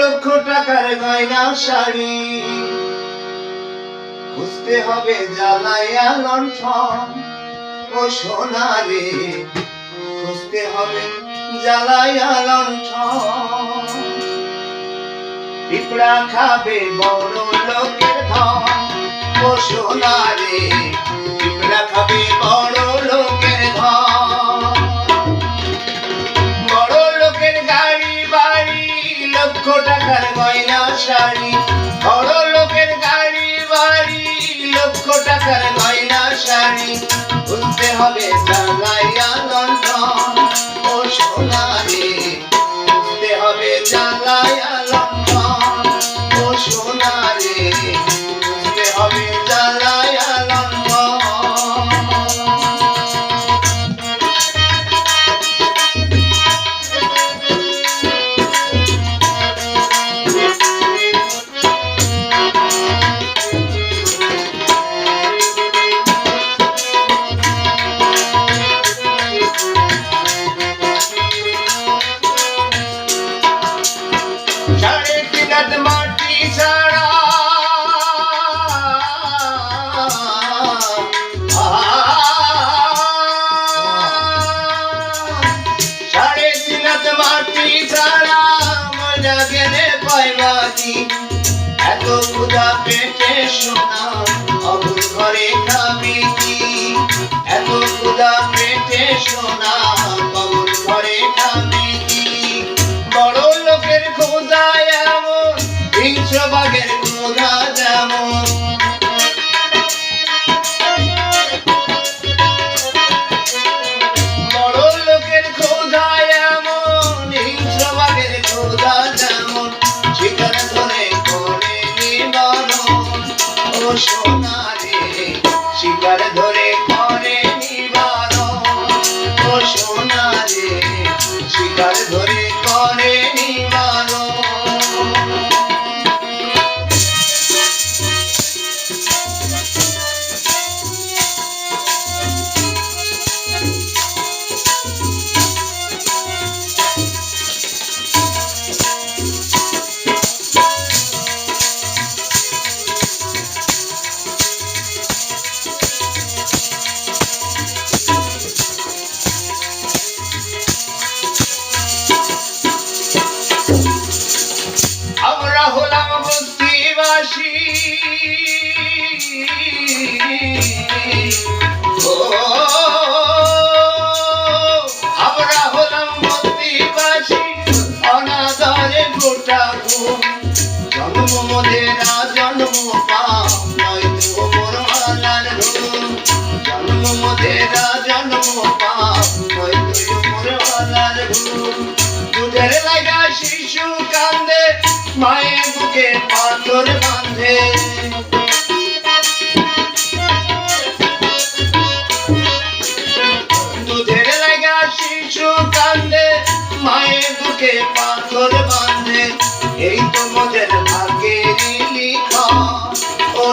লক্ষ টাকার গয়না শাড়ি। খুঁজতে হবে জ্বালাইয়া লণ্ঠন ও সোনারে। খুঁজতে হবে জ্বালাইয়া লণ্ঠন। পিঁপড়া খাবে বড় লোকের ধন ও সোনারে। পিঁপড়া খাবে বড় খুলতে জ্বালাইয়া লন্ডন ও সোনারে হবে জ্বালাইয়া গেলে পাইবাজি এত ক্ষুধা পেটে শোনা অবুর ঘরে খাবি কি? এত ক্ষুধা পেটে শোনা বড় লোকের ক্ষুধা এমন, হিংস্র বাঘের ধরে ধরে ও, আমরা হলাম বস্তিবাসী অনাদরে গোটা ঘুম। জন্ম মোদেরা জন্ম পাম নয়তো মোর মালার ঘুম জন্ম মোদেরা জন্ম শিশু পাথর বাঁধে এই তোমাদের ভাগ্যেরই ভাগ্যের লিখা। ও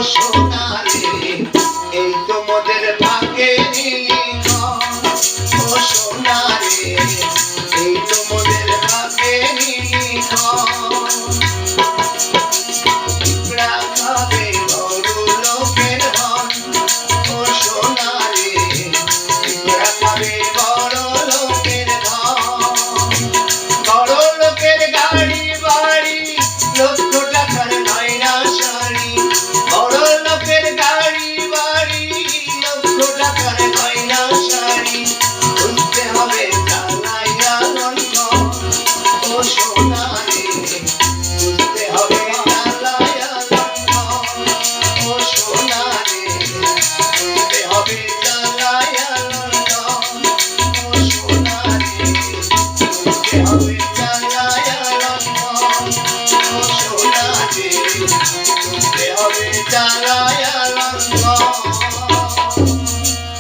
Narayana